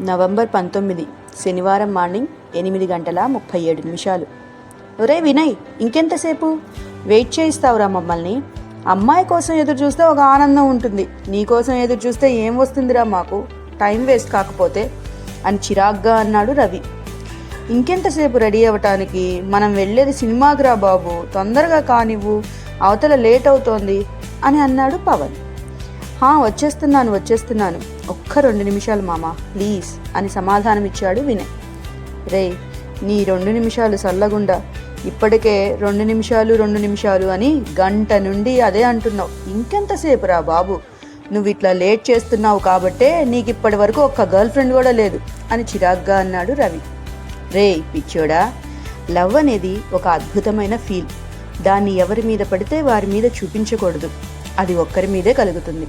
November పంతొమ్మిది శనివారం morning ఎనిమిది గంటల ముప్పై ఏడు నిమిషాలు. ఒరే వినయ్ ఇంకెంతసేపు వెయిట్ చేయిస్తావురా మమ్మల్ని. అమ్మాయి కోసం ఎదురు చూస్తే ఒక ఆనందం ఉంటుంది. నీ కోసం ఎదురు చూస్తే ఏం వస్తుందిరా మాకు? టైం వేస్ట్ కాకపోతే అని చిరాగ్గా అన్నాడు రవి. ఇంకెంతసేపు రెడీ అవ్వటానికి మనం వెళ్ళేది సినిమాకి రా బాబు. తొందరగా కానివ్వు. అవతల లేట్ అవుతోంది అని అన్నాడు పవన్. వచ్చేస్తున్నాను వచ్చేస్తున్నాను. ఒక్క రెండు నిమిషాలు మామ ప్లీజ్ అని సమాధానం ఇచ్చాడు వినయ్. రే నీ రెండు నిమిషాలు సల్లగుండా. ఇప్పటికే రెండు నిమిషాలు రెండు నిమిషాలు అని గంట నుండి అదే అంటున్నావు. ఇంకెంతసేపు రా బాబు? నువ్వు ఇట్లా లేట్ చేస్తున్నావు కాబట్టే నీకు ఇప్పటి వరకు ఒక్క గర్ల్ ఫ్రెండ్ కూడా లేదు అని చిరాగ్గా అన్నాడు రవి. రే పిచ్చోడా లవ్ అనేది ఒక అద్భుతమైన ఫీల్. దాన్ని ఎవరి మీద పడితే వారి మీద చూపించకూడదు. అది ఒక్కరి మీదే కలుగుతుంది.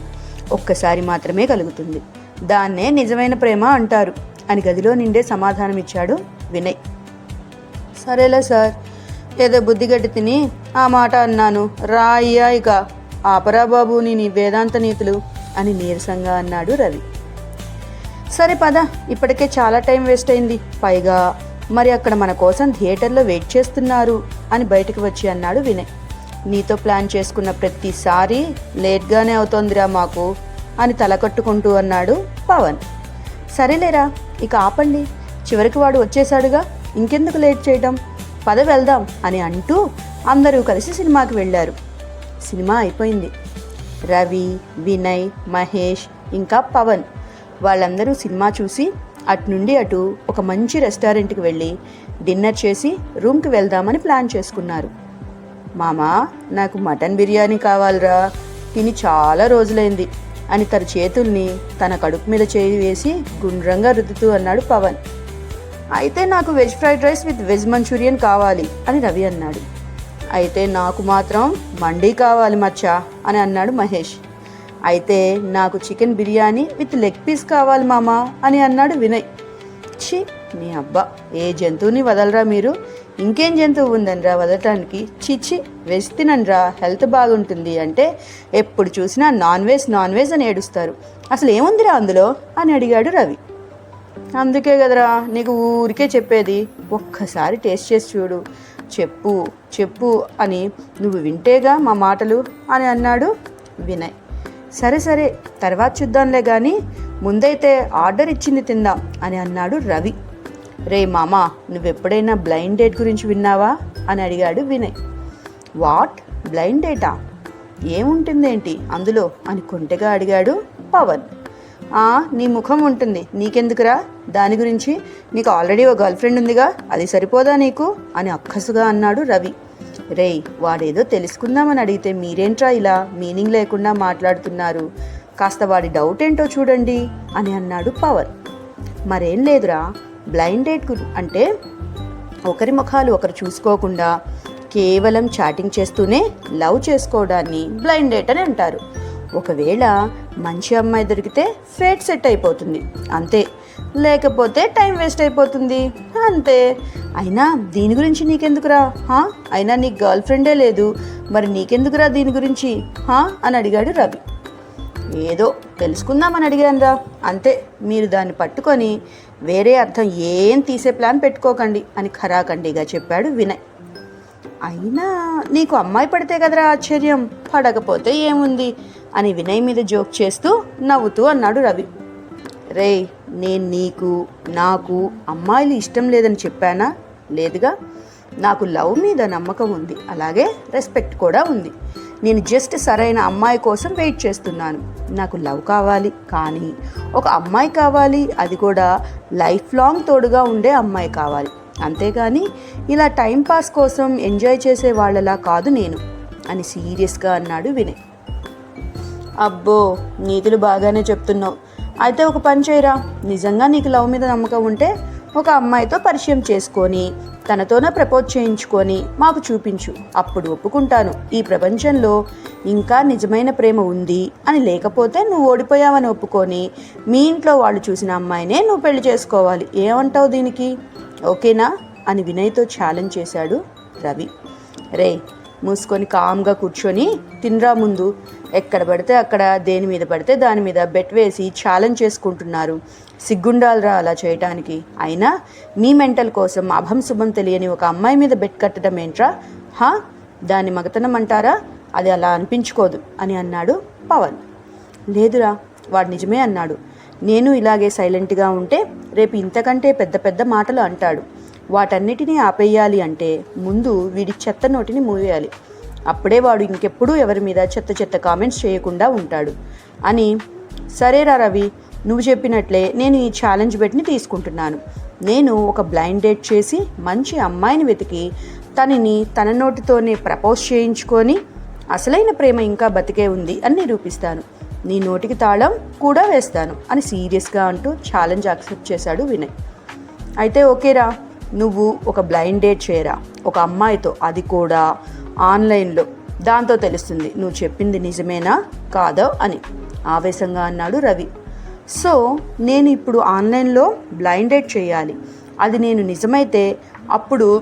ఒక్కసారి మాత్రమే కలుగుతుంది. దాన్నే నిజమైన ప్రేమ అంటారు. అని గదిలో నిండే సమాధానం ఇచ్చాడు వినయ్. సరేలే సార్. ఏదో బుద్ధిగడ్డి తిని ఆ మాట అన్నాను. రాయ్యా ఇక. ఆపరా బాబు నీ నీ వేదాంత నీతులు అని నీరసంగా అన్నాడు రవి. సరే పద. ఇప్పటికే చాలా టైం వేస్ట్ అయింది. పైగా మరి అక్కడ మన కోసం థియేటర్లో వెయిట్ చేస్తున్నారు అని బయటకు వచ్చి అన్నాడు వినయ్. నీతో ప్లాన్ చేసుకున్న ప్రతిసారి లేట్గానే అవుతోందిరా మాకు. అని తలకట్టుకుంటూ అన్నాడు పవన్. సరేలేరా ఇక ఆపండి. చివరికి వాడు వచ్చేశాడుగా. ఇంకెందుకు లేట్ చేయటం? పద వెళ్దాం అని అంటూ అందరూ కలిసి సినిమాకి వెళ్ళారు. సినిమా అయిపోయింది. రవి వినయ్ మహేష్ ఇంకా పవన్. వాళ్ళందరూ సినిమా చూసి అటు నుండి అటు ఒక మంచి రెస్టారెంట్కి వెళ్ళి డిన్నర్ చేసి రూమ్కి వెళ్దామని ప్లాన్ చేసుకున్నారు. మామా నాకు మటన్ బిర్యానీ కావాలిరా. తిని చాలా రోజులైంది. అని తన చేతుల్ని తన కడుపు మీద చేయి వేసి గుండ్రంగా రుద్దుతూ అన్నాడు పవన్. అయితే నాకు veg fried rice with veg manchurian కావాలి అని రవి అన్నాడు. అయితే నాకు మాత్రం మండీ కావాలి మచ్చా అని అన్నాడు మహేష్. అయితే నాకు chicken biryani with leg piece కావాలి మామా అని అన్నాడు వినయ్. ఛీ నీ అబ్బా ఏ జంతువుని వదలరా మీరు? ఇంకేం జంతువు ఉందనిరా వదలటానికి? చిచి వెజ్ తినండిరా హెల్త్ బాగుంటుంది అంటే ఎప్పుడు చూసినా నాన్ వెజ్ నాన్ వెజ్ అని ఏడుస్తారు. అసలు ఏముందిరా అందులో? అని అడిగాడు రవి. అందుకే కదరా నీకు ఊరికే చెప్పేది. ఒక్కసారి టేస్ట్ చేసి చూడు. చెప్పు చెప్పు అని నువ్వు వింటేగా మా మాటలు అని అన్నాడు వినయ్. సరే సరే తర్వాత చూద్దాంలే కానీ ముందైతే ఆర్డర్ ఇచ్చింది తిందాం అని అన్నాడు రవి. రే మామా నువ్వెప్పుడైనా బ్లైండ్ డేట్ గురించి విన్నావా? అని అడిగాడు వినయ్. వాట్? Blind date? ఏముంటుందేంటి అందులో? అని కొంటెగా అడిగాడు పవన్. ఆ నీ ముఖం ఉంటుంది. నీకెందుకురా? దాని గురించి నీకు ఆల్రెడీ ఓ గర్ల్ ఫ్రెండ్ ఉందిగా అది సరిపోదా నీకు? అని అక్కసుగా అన్నాడు రవి. రేయ్ వాడేదో తెలుసుకుందామని అడిగితే మీరేంట్రా ఇలా మీనింగ్ లేకుండా మాట్లాడుతున్నారు? కాస్త వాడి డౌట్ ఏంటో చూడండి అని అన్నాడు పవన్. మరేం లేదురా బ్లైండ్ డేట్ అంటే ఒకరి ముఖాలు ఒకరు చూసుకోకుండా కేవలం చాటింగ్ చేస్తూనే లవ్ చేసుకోవడాన్ని బ్లైండ్ డేట్ అని అంటారు. ఒకవేళ మంచి అమ్మాయి దొరికితే ఫేట్ సెట్ అయిపోతుంది. అంతే. లేకపోతే టైం వేస్ట్ అయిపోతుంది. అంతే. అయినా దీని గురించి నీకెందుకురా? హా? అయినా నీకు గర్ల్ ఫ్రెండే లేదు. మరి నీకెందుకురా దీని గురించి? హా? అని అడిగాడు రవి. ఏదో తెలుసుకుందామని అడిగానురా. అంతే. మీరు దాన్ని పట్టుకొని వేరే అర్థం ఏం తీసే ప్లాన్ పెట్టుకోకండి అని ఖరాఖండిగా చెప్పాడు వినయ్. అయినా నీకు అమ్మాయి పడితే కదరా ఆశ్చర్యం పడకపోతే ఏముంది అని వినయ్ మీద జోక్ చేస్తూ నవ్వుతూ అన్నాడు రవి. రేయ్ నేను నీకు నాకు అమ్మాయిలు ఇష్టం లేదని చెప్పానా? లేదుగా నాకు లవ్ మీద నమ్మకం ఉంది అలాగే రెస్పెక్ట్ కూడా ఉంది. నేను జస్ట్ సరైన అమ్మాయి కోసం వెయిట్ చేస్తున్నాను. నాకు లవ్ కావాలి కానీ ఒక అమ్మాయి కావాలి అది కూడా లైఫ్ లాంగ్ తోడుగా ఉండే అమ్మాయి కావాలి. అంతేగాని ఇలా టైంపాస్ కోసం ఎంజాయ్ చేసే వాళ్ళలా కాదు నేను అని సీరియస్గా అన్నాడు వినయ్. అబ్బో నీతులు బాగానే చెప్తున్నావు. అయితే ఒక పని చేయరా? నిజంగా నీకు లవ్ మీద నమ్మకం ఉంటే ఒక అమ్మాయితో పరిచయం చేసుకొని తనతోనే ప్రపోజ్ చేయించుకొని మాకు చూపించు అప్పుడు ఒప్పుకుంటాను. ఈ ప్రపంచంలో ఇంకా నిజమైన ప్రేమ ఉంది అని లేకపోతే నువ్వు ఓడిపోయావని ఒప్పుకొని మీ ఇంట్లో వాళ్ళు చూసిన అమ్మాయినే నువ్వు పెళ్ళి చేసుకోవాలి. ఏమంటావు దీనికి? ఓకేనా? అని వినయ్తో ఛాలెంజ్ చేశాడు రవి. రే మూసుకొని కామ్గా కూర్చొని తినరా ముందు. ఎక్కడ పడితే అక్కడ దేని మీద పడితే దాని మీద బెట్ వేసి ఛాలెంజ్ చేసుకుంటున్నారు. సిగ్గుండాలరా అలా చేయటానికి. అయినా మీ మెంటల్ కోసం అభం శుభం తెలియని ఒక అమ్మాయి మీద బెట్ కట్టడం ఏంట్రా? హా? దాన్ని మగతనం అంటారా? అది అలా అనిపించుకోదు అని అన్నాడు పవన్. లేదురా వాడు నిజమే అన్నాడు. నేను ఇలాగే సైలెంట్గా ఉంటే రేపు ఇంతకంటే పెద్ద పెద్ద మాటలు అంటాడు. వాటన్నిటినీ ఆపేయాలి అంటే ముందు వీడి చెత్త నోటిని మూవేయాలి అప్పుడే వాడు ఇంకెప్పుడూ ఎవరి మీద చెత్త చెత్త కామెంట్స్ చేయకుండా ఉంటాడు. అని సరేరా రవి నువ్వు చెప్పినట్లే నేను ఈ ఛాలెంజ్ బెట్ని తీసుకుంటున్నాను. నేను ఒక బ్లైండ్ డేట్ చేసి మంచి అమ్మాయిని వెతికి తనని తన నోటితోనే ప్రపోజ్ చేయించుకొని అసలైన ప్రేమ ఇంకా బతికే ఉంది అని నిరూపిస్తాను నీ నోటికి తాళం కూడా వేస్తాను అని సీరియస్గా అంటూ ఛాలెంజ్ యాక్సెప్ట్ చేశాడు వినయ్. అయితే ఓకేరా నువ్వు ఒక బ్లైండ్ డేట్ చేయరా? ఒక అమ్మాయితో అది కూడా ఆన్లైన్లో. దాంతో తెలుస్తుంది నువ్వు చెప్పింది నిజమేనా? కాదో అని. ఆవేశంగా అన్నాడు రవి. సో నేను ఇప్పుడు ఆన్లైన్లో బ్లైండ్ డేట్ చేయాలి. అది నేను నిజమైతే అప్పుడు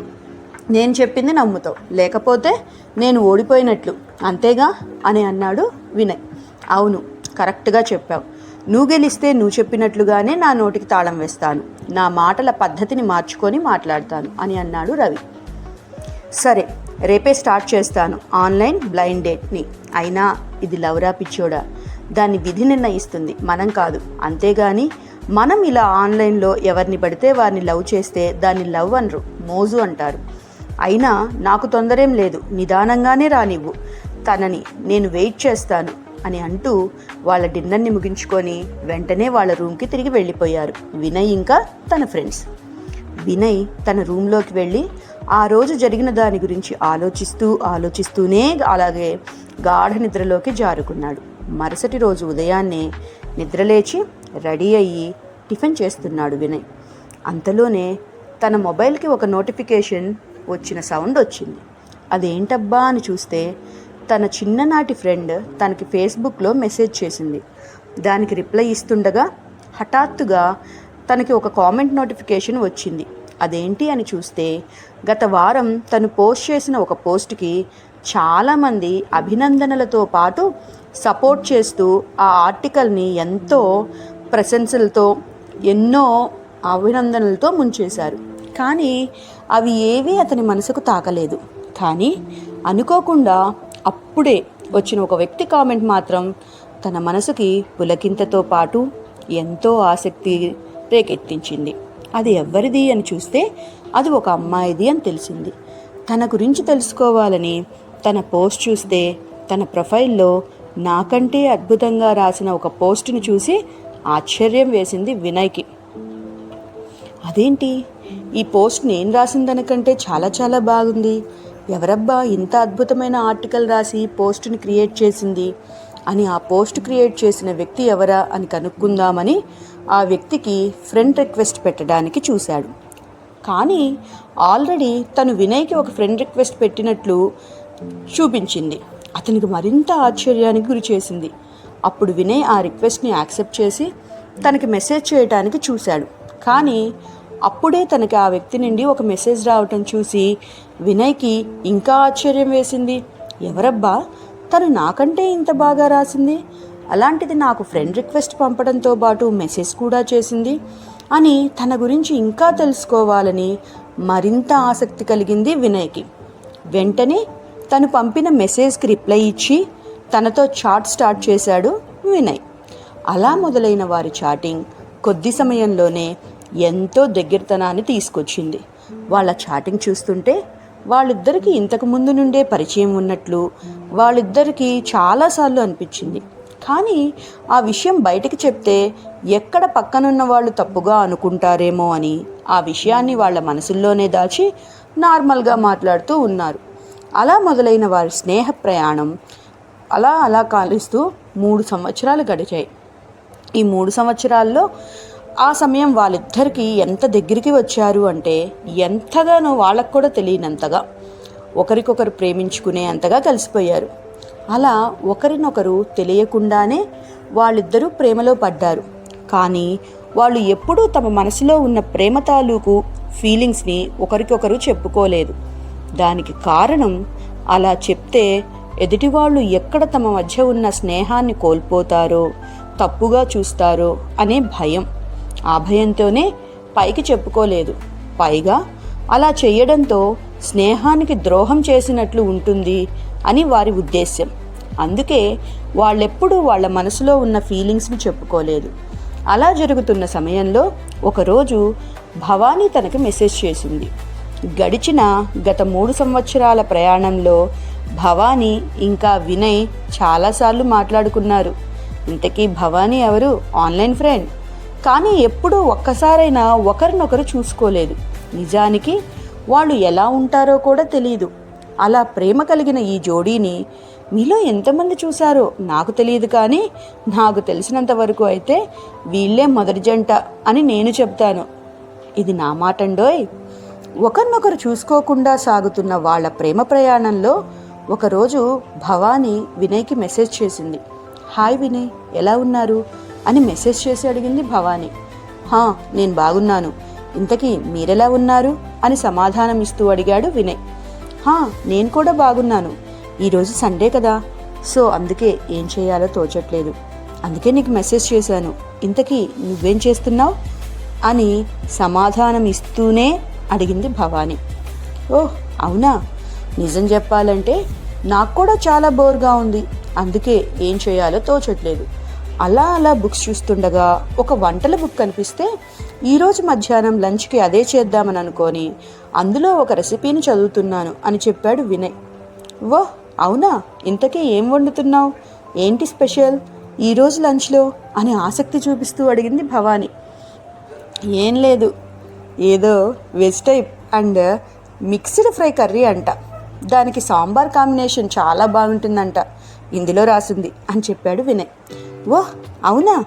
నేను చెప్పింది నమ్ముతావు. లేకపోతే నేను ఓడిపోయినట్లు. అంతేగా? అని అన్నాడు వినయ్. అవును కరెక్ట్గా చెప్పావు. నువ్వు గెలిస్తే నువ్వు చెప్పినట్లుగానే నా నోటికి తాళం వేస్తాను. నా మాటల పద్ధతిని మార్చుకొని మాట్లాడతాను అని అన్నాడు రవి. సరే రేపే స్టార్ట్ చేస్తాను ఆన్లైన్ బ్లైండ్ డేట్ని అయినా ఇది లవరా పిచ్చోడా? దాన్ని విధి నిర్ణయిస్తుంది. మనం కాదు. అంతేగాని మనం ఇలా ఆన్లైన్లో ఎవరిని పడితే వారిని లవ్ చేస్తే దాన్ని లవ్ అనరు మోజు అంటారు. అయినా నాకు తొందరేం లేదు. నిదానంగానే రానివ్వు తనని నేను వెయిట్ చేస్తాను అని అంటూ వాళ్ళ డిన్నర్ని ముగించుకొని వెంటనే వాళ్ళ రూమ్కి తిరిగి వెళ్ళిపోయారు. వినయ్ ఇంకా తన ఫ్రెండ్స్. వినయ్ తన రూమ్లోకి వెళ్ళి ఆ రోజు జరిగిన దాని గురించి ఆలోచిస్తూ ఆలోచిస్తూనే అలాగే గాఢ నిద్రలోకి జారుకున్నాడు. మరుసటి రోజు ఉదయాన్నే నిద్రలేచి రెడీ అయ్యి టిఫిన్ చేస్తున్నాడు వినయ్. అంతలోనే తన మొబైల్కి ఒక నోటిఫికేషన్ వచ్చిన సౌండ్ వచ్చింది. అదేంటబ్బా అని చూస్తే తన చిన్ననాటి ఫ్రెండ్ తనకి ఫేస్బుక్లో మెసేజ్ చేసింది. దానికి రిప్లై ఇస్తుండగా హఠాత్తుగా తనకి ఒక కామెంట్ నోటిఫికేషన్ వచ్చింది. అదేంటి అని చూస్తే గత వారం తను పోస్ట్ చేసిన ఒక పోస్ట్కి చాలామంది అభినందనలతో పాటు సపోర్ట్ చేస్తూ ఆ ఆర్టికల్ని ఎంతో ప్రశంసలతో ఎన్నో అభినందనలతో ముంచేశారు. కానీ అవి ఏవీ అతని మనసుకు తాకలేదు. కానీ అనుకోకుండా అప్పుడే వచ్చిన ఒక వ్యక్తి కామెంట్ మాత్రం తన మనసుకి పులకింతతో పాటు ఎంతో ఆసక్తి రేకెత్తించింది. అది ఎవరిది అని చూస్తే అది ఒక అమ్మాయిది అని తెలిసింది. తన గురించి తెలుసుకోవాలని తన పోస్ట్ చూస్తే తన ప్రొఫైల్లో నాకంటే అద్భుతంగా రాసిన ఒక పోస్ట్ని చూసి ఆశ్చర్యం వేసింది వినయ్కి. అదేంటి? ఈ పోస్ట్ నేను రాసిన దానికంటే చాలా చాలా బాగుంది. ఎవరబ్బా ఇంత అద్భుతమైన ఆర్టికల్ రాసి పోస్ట్ని క్రియేట్ చేసింది? అని ఆ పోస్ట్ క్రియేట్ చేసిన వ్యక్తి ఎవరా అని కనుక్కుందామని ఆ వ్యక్తికి ఫ్రెండ్ రిక్వెస్ట్ పెట్టడానికి చూశాడు. కానీ ఆల్రెడీ తను వినయ్కి ఒక ఫ్రెండ్ రిక్వెస్ట్ పెట్టినట్లు చూపించింది. అతనికి మరింత ఆశ్చర్యానికి గురి చేసింది. అప్పుడు వినయ్ ఆ రిక్వెస్ట్ని యాక్సెప్ట్ చేసి తనకి మెసేజ్ చేయడానికి చూశాడు. కానీ అప్పుడే తనకి ఆ వ్యక్తి నుండి ఒక మెసేజ్ రావటం చూసి వినయ్కి ఇంకా ఆశ్చర్యం వేసింది. ఎవరబ్బా? తను నాకంటే ఇంత బాగా రాసింది. అలాంటిది నాకు ఫ్రెండ్ రిక్వెస్ట్ పంపడంతో పాటు మెసేజ్ కూడా చేసింది అని తన గురించి ఇంకా తెలుసుకోవాలని మరింత ఆసక్తి కలిగింది వినయ్కి. వెంటనే తను పంపిన మెసేజ్కి రిప్లై ఇచ్చి తనతో చాట్ స్టార్ట్ చేశాడు వినయ్. అలా మొదలైన వారి చాటింగ్ కొద్ది సమయంలోనే ఎంతో దగ్గరతనాన్ని తీసుకొచ్చింది. వాళ్ళ చాటింగ్ చూస్తుంటే వాళ్ళిద్దరికీ ఇంతకు ముందు నుండే పరిచయం ఉన్నట్లు వాళ్ళిద్దరికీ చాలాసార్లు అనిపించింది. కానీ ఆ విషయం బయటకు చెప్తే ఎక్కడ పక్కనున్న వాళ్ళు తప్పుగా అనుకుంటారేమో అని ఆ విషయాన్ని వాళ్ళ మనసుల్లోనే దాచి నార్మల్గా మాట్లాడుతూ ఉన్నారు. అలా మొదలైన వారి స్నేహ ప్రయాణం అలా అలా కాలుస్తూ మూడు సంవత్సరాలు గడిచాయి. ఈ మూడు సంవత్సరాల్లో ఆ సమయం వాళ్ళిద్దరికీ ఎంత దగ్గరికి వచ్చారు అంటే ఎంతగానో వాళ్ళకు కూడా తెలియనంతగా. ఒకరికొకరు ప్రేమించుకునే అంతగా కలిసిపోయారు. అలా ఒకరినొకరు తెలియకుండానే వాళ్ళిద్దరూ ప్రేమలో పడ్డారు. కానీ వాళ్ళు ఎప్పుడూ తమ మనసులో ఉన్న ప్రేమ తాలూకు ఫీలింగ్స్ని ఒకరికొకరు చెప్పుకోలేదు. దానికి కారణం అలా చెప్తే ఎదుటివాళ్ళు ఎక్కడ తమ మధ్య ఉన్న స్నేహాన్ని కోల్పోతారో తప్పుగా చూస్తారో అనే భయం. ఆ భయంతోనే పైకి చెప్పుకోలేదు. పైగా అలా చేయడంతో స్నేహానికి ద్రోహం చేసినట్లు ఉంటుంది అని వారి ఉద్దేశ్యం. అందుకే వాళ్ళెప్పుడూ వాళ్ళ మనసులో ఉన్న ఫీలింగ్స్ని చెప్పుకోలేదు. అలా జరుగుతున్న సమయంలో ఒకరోజు భవానీ తనకి మెసేజ్ చేసింది. గడిచిన గత మూడు సంవత్సరాల ప్రయాణంలో భవానీ ఇంకా వినయ్ చాలాసార్లు మాట్లాడుకున్నారు. ఇంతకీ భవానీ ఎవరు? Online friend. కానీ ఎప్పుడూ ఒక్కసారైనా ఒకరినొకరు చూసుకోలేదు. నిజానికి వాళ్ళు ఎలా ఉంటారో కూడా తెలియదు అలా ప్రేమ కలిగిన ఈ జోడీని మీలో ఎంతమంది చూశారో నాకు తెలియదు కానీ నాకు తెలిసినంత వరకు అయితే వీళ్ళే మొదటి జంట అని నేను చెప్తాను. ఇది నా మాటండోయ్. ఒకరినొకరు చూసుకోకుండా సాగుతున్న వాళ్ళ ప్రేమ ప్రయాణంలో ఒకరోజు భవానీ వినయ్కి మెసేజ్ చేసింది. హాయ్ వినయ్ ఎలా ఉన్నారు? అని మెసేజ్ చేసి అడిగింది భవానీ. హా నేను బాగున్నాను. ఇంతకీ మీరెలా ఉన్నారు? అని సమాధానం ఇస్తూ అడిగాడు వినయ్. హా నేను కూడా బాగున్నాను. ఈరోజు సండే కదా. సో అందుకే ఏం చేయాలో తోచట్లేదు. అందుకే నీకు మెసేజ్ చేశాను. ఇంతకీ నువ్వేం చేస్తున్నావు? అని సమాధానం ఇస్తూనే అడిగింది భవానీ. ఓహ్ అవునా? నిజం చెప్పాలంటే నాకు కూడా చాలా బోర్గా ఉంది. అందుకే ఏం చేయాలో తోచట్లేదు. అలా అలా బుక్స్ చూస్తుండగా ఒక వంటల బుక్ కనిపిస్తే ఈరోజు మధ్యాహ్నం లంచ్కి అదే చేద్దామని అనుకొని అందులో ఒక రెసిపీని చదువుతున్నాను అని చెప్పాడు వినయ్. ఓ అవునా? ఇంతకీ ఏం వండుతున్నావు? ఏంటి స్పెషల్? ఈరోజు లంచ్లో? అని ఆసక్తి చూపిస్తూ అడిగింది భవానీ. ఏం లేదు ఏదో veg type and mixed fry curry అంట. దానికి సాంబార్ కాంబినేషన్ చాలా బాగుంటుందంట. ఇందులో రాసింది అని చెప్పాడు వినయ్. ఓ అవునా?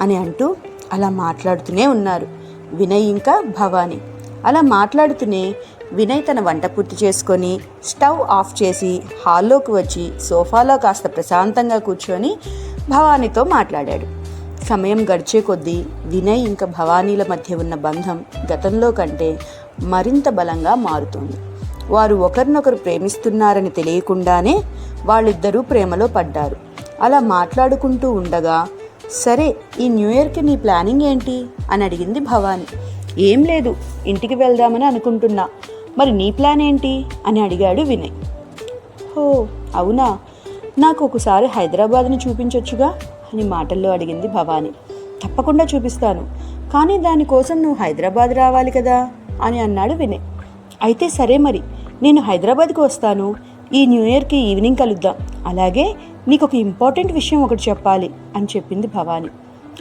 అని అంటూ అలా మాట్లాడుతూనే ఉన్నారు వినయ్ ఇంకా భవానీ. అలా మాట్లాడుతూనే వినయ్ తన వంట పూర్తి చేసుకొని స్టవ్ ఆఫ్ చేసి హాల్లోకి వచ్చి సోఫాలో కాస్త ప్రశాంతంగా కూర్చొని భవానీతో మాట్లాడాడు. సమయం గడిచే కొద్దీ వినయ్ ఇంకా భవానీల మధ్య ఉన్న బంధం గతంలో కంటే మరింత బలంగా మారుతుంది. వారు ఒకరినొకరు ప్రేమిస్తున్నారని తెలియకుండానే వాళ్ళిద్దరూ ప్రేమలో పడ్డారు. అలా మాట్లాడుకుంటూ ఉండగా సరే ఈ న్యూ ఇయర్కి నీ ప్లానింగ్ ఏంటి? అని అడిగింది భవాని. ఏం లేదు ఇంటికి వెళ్దామని అనుకుంటున్నా. మరి నీ ప్లాన్ ఏంటి? అని అడిగాడు వినయ్. హో అవునా? నాకు ఒకసారి హైదరాబాద్ని చూపించొచ్చుగా? అని మాటల్లో అడిగింది భవాని. తప్పకుండా చూపిస్తాను. కానీ దానికోసం నువ్వు హైదరాబాద్ రావాలి కదా? అని అన్నాడు వినయ్. అయితే సరే మరి నేను హైదరాబాద్కి వస్తాను. ఈ న్యూ ఇయర్కి ఈవినింగ్ కలుద్దాం. అలాగే నీకు ఒక ఇంపార్టెంట్ విషయం ఒకటి చెప్పాలి అని చెప్పింది భవాని.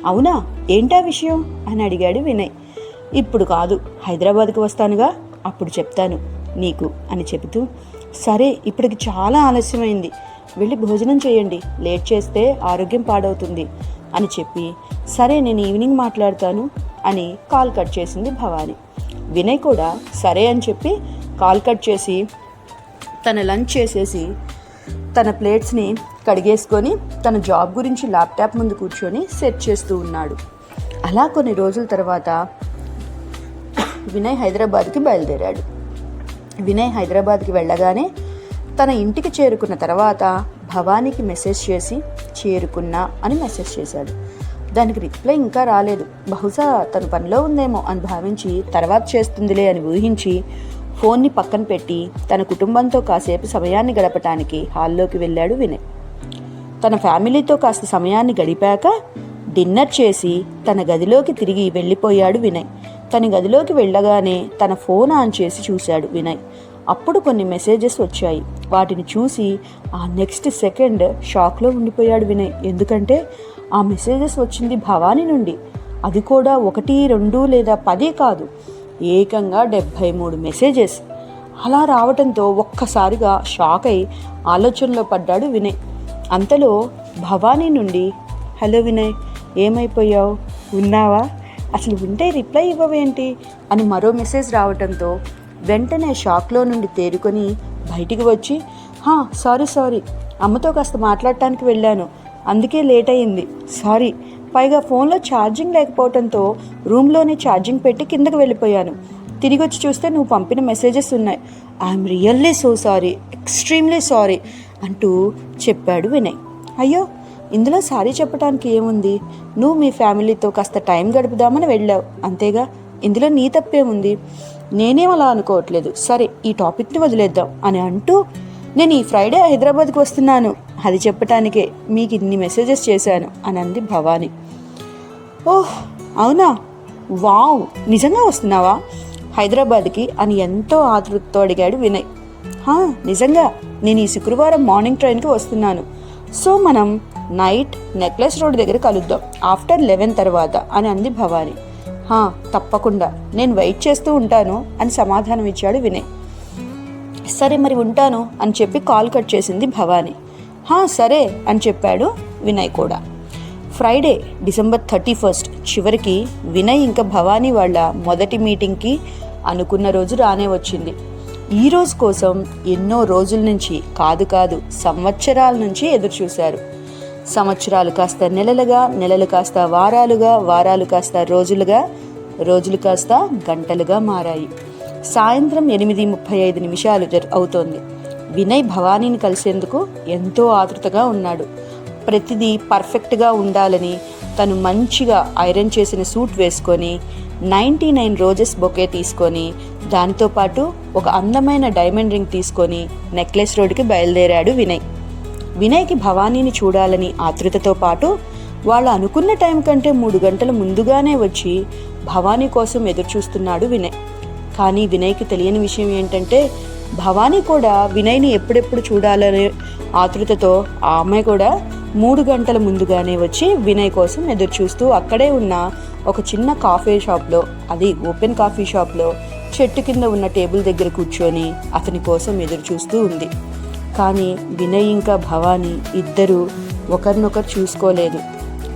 అవునా? ఏంటా విషయం? అని అడిగాడు వినయ్. ఇప్పుడు కాదు హైదరాబాద్కి వస్తానుగా అప్పుడు చెప్తాను నీకు అని చెబుతూ సరే ఇప్పటికి చాలా ఆలస్యమైంది. వెళ్ళి భోజనం చేయండి. లేట్ చేస్తే ఆరోగ్యం పాడవుతుంది. అని చెప్పి సరే నేను ఈవినింగ్ మాట్లాడతాను అని కాల్ కట్ చేసింది భవాని. వినయ్ కూడా సరే అని చెప్పి కాల్ కట్ చేసి తన లంచ్ చేసేసి తన ప్లేట్స్ని కడిగేసుకొని తన జాబ్ గురించి ల్యాప్టాప్ ముందు కూర్చొని సెట్ చేస్తూ ఉన్నాడు. అలా కొన్ని రోజుల తర్వాత వినయ్ హైదరాబాద్కి బయలుదేరాడు. వినయ్ హైదరాబాద్కి వెళ్ళగానే తన ఇంటికి చేరుకున్న తర్వాత భవానీకి మెసేజ్ చేసి చేరుకున్నా అని మెసేజ్ చేశాడు. దానికి రిప్లై ఇంకా రాలేదు. బహుశా తను పనిలో ఉందేమో అని భావించి తర్వాత చేస్తుందిలే అని ఊహించి ఫోన్ని పక్కన పెట్టి తన కుటుంబంతో కాసేపు సమయాన్ని గడపటానికి హాల్లోకి వెళ్ళాడు వినయ్. తన ఫ్యామిలీతో కాస్త సమయాన్ని గడిపాక డిన్నర్ చేసి తన గదిలోకి తిరిగి వెళ్ళిపోయాడు వినయ్. తన గదిలోకి వెళ్ళగానే తన ఫోన్ ఆన్ చేసి చూశాడు వినయ్. అప్పుడు కొన్ని మెసేజెస్ వచ్చాయి. వాటిని చూసి ఆ నెక్స్ట్ సెకండ్ షాక్లో ఉండిపోయాడు వినయ్. ఎందుకంటే ఆ మెసేజెస్ వచ్చింది భవానీ నుండి. అది కూడా ఒకటి రెండు లేదా పదే కాదు. ఏకంగా డెబ్భై మూడు మెసేజెస్ అలా రావటంతో ఒక్కసారిగా షాక్ అయి ఆలోచనలో పడ్డాడు వినయ్. అంతలో భవానీ నుండి హలో వినయ్ ఏమైపోయావు? ఉన్నావా? అసలు ఉంటే రిప్లై ఇవ్వవేంటి? అని మరో మెసేజ్ రావటంతో వెంటనే షాక్లో నుండి తేరుకొని బయటికి వచ్చి హా సారీ సారీ అమ్మతో కాస్త మాట్లాడటానికి వెళ్ళాను. అందుకే లేట్ అయింది సారీ. పైగా ఫోన్లో ఛార్జింగ్ లేకపోవడంతో రూమ్లోనే ఛార్జింగ్ పెట్టి కిందకి వెళ్ళిపోయాను. తిరిగి వచ్చి చూస్తే నువ్వు పంపిన మెసేజెస్ ఉన్నాయి. I'm really so sorry extremely sorry అంటూ చెప్పాడు వినయ్. అయ్యో ఇందులో సారీ చెప్పడానికి ఏముంది? నువ్వు మీ ఫ్యామిలీతో కాస్త టైం గడుపుదామని వెళ్ళావు. అంతేగా? ఇందులో నీ తప్పేముంది? నేనేం అలా అనుకోవట్లేదు. సరే ఈ టాపిక్ని వదిలేద్దాం అని అంటూ నేను ఈ ఫ్రైడే హైదరాబాద్కి వస్తున్నాను. అది చెప్పటానికే మీకు ఇన్ని మెసేజెస్ చేశాను అని అంది భవానీ. ఓహ్ అవునా? వావ్ నిజంగా వస్తున్నావా? హైదరాబాద్కి అని ఎంతో ఆతృతతో అడిగాడు వినయ్. "హా, నిజంగా? నేను ఈ శుక్రవారం మార్నింగ్ ట్రైన్కి వస్తున్నాను. సో మనం నైట్ నెక్లెస్ రోడ్ దగ్గర కలుద్దాం. ఆఫ్టర్ లెవెన్ తర్వాత అని అంది భవాని. తప్పకుండా. నేను వెయిట్ చేస్తూ ఉంటాను అని సమాధానం ఇచ్చాడు వినయ్. సరే మరి ఉంటాను అని చెప్పి కాల్ కట్ చేసింది భవానీ. హా సరే అని చెప్పాడు వినయ్ కూడా. Friday December thirty first. చివరికి వినయ్ ఇంకా భవానీ వాళ్ళ మొదటి మీటింగ్కి అనుకున్న రోజు రానే వచ్చింది. ఈ రోజు కోసం ఎన్నో రోజుల నుంచి కాదు కాదు సంవత్సరాల నుంచి ఎదురు చూశారు సంవత్సరాలు కాస్త నెలలుగా నెలలు కాస్త వారాలుగా వారాలు కాస్త రోజులుగా రోజులు కాస్త గంటలుగా మారాయి. సాయంత్రం ఎనిమిది ముప్పై ఐదు నిమిషాలు జర్ అవుతోంది. వినయ్ భవానీని కలిసేందుకు ఎంతో ఆతృతగా ఉన్నాడు. ప్రతిదీ పర్ఫెక్ట్గా ఉండాలని తను మంచిగా ఐరన్ చేసిన సూట్ వేసుకొని నైంటీ నైన్ రోజెస్ బొకే తీసుకొని దానితో పాటు ఒక అందమైన డైమండ్ రింగ్ తీసుకొని నెక్లెస్ రోడ్డుకి బయలుదేరాడు వినయ్. వినయ్కి భవానీని చూడాలని ఆతృతతో పాటు వాళ్ళు అనుకున్న టైం కంటే మూడు గంటల ముందుగానే వచ్చి భవానీ కోసం ఎదురుచూస్తున్నాడు వినయ్. కానీ వినయ్కి తెలియని విషయం ఏంటంటే భవానీ కూడా వినయ్ని ఎప్పుడెప్పుడు చూడాలనే ఆతృతతో ఆ అమ్మాయి కూడా మూడు గంటల ముందుగానే వచ్చి వినయ్ కోసం ఎదురు చూస్తూ అక్కడే ఉన్న ఒక చిన్న కాఫీ షాప్లో అది ఓపెన్ కాఫీ షాప్లో చెట్టు కింద ఉన్న టేబుల్ దగ్గర కూర్చొని అతని కోసం ఎదురు చూస్తూ ఉంది. కానీ వినయ్ ఇంకా భవానీ ఇద్దరూ ఒకరినొకరు చూసుకోలేదు.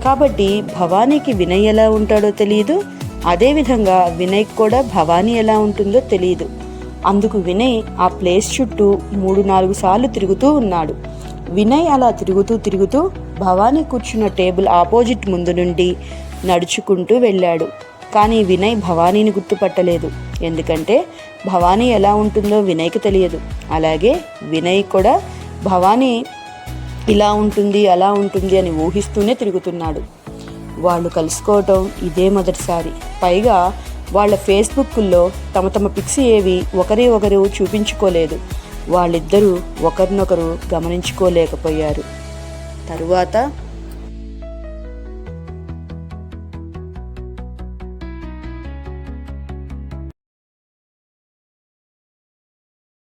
కాబట్టి భవానీకి వినయ్ ఎలా ఉంటాడో తెలియదు అదేవిధంగా వినయ్ కూడా భవానీ ఎలా ఉంటుందో తెలియదు అందుకు వినయ్ ఆ ప్లేస్ చుట్టూ మూడు నాలుగు సార్లు తిరుగుతూ ఉన్నాడు. వినయ్ అలా తిరుగుతూ తిరుగుతూ భవానీ కూర్చున్న టేబుల్ ఆపోజిట్ ముందు నుండి నడుచుకుంటూ వెళ్ళాడు. కానీ వినయ్ భవానీని గుర్తుపట్టలేదు. ఎందుకంటే భవానీ ఎలా ఉంటుందో వినయ్కి తెలియదు. అలాగే వినయ్ కూడా భవానీ ఇలా ఉంటుంది అలా ఉంటుంది అని ఊహిస్తూనే తిరుగుతున్నాడు. వాళ్ళు కలుసుకోవటం ఇదే మొదటిసారి. పైగా వాళ్ళ ఫేస్బుక్లో తమ తమ పిక్స్ ఏవి ఒకరి ఒకరు చూపించుకోలేదు. వాళ్ళిద్దరూ ఒకరినొకరు గమనించుకోలేకపోయారు. తరువాత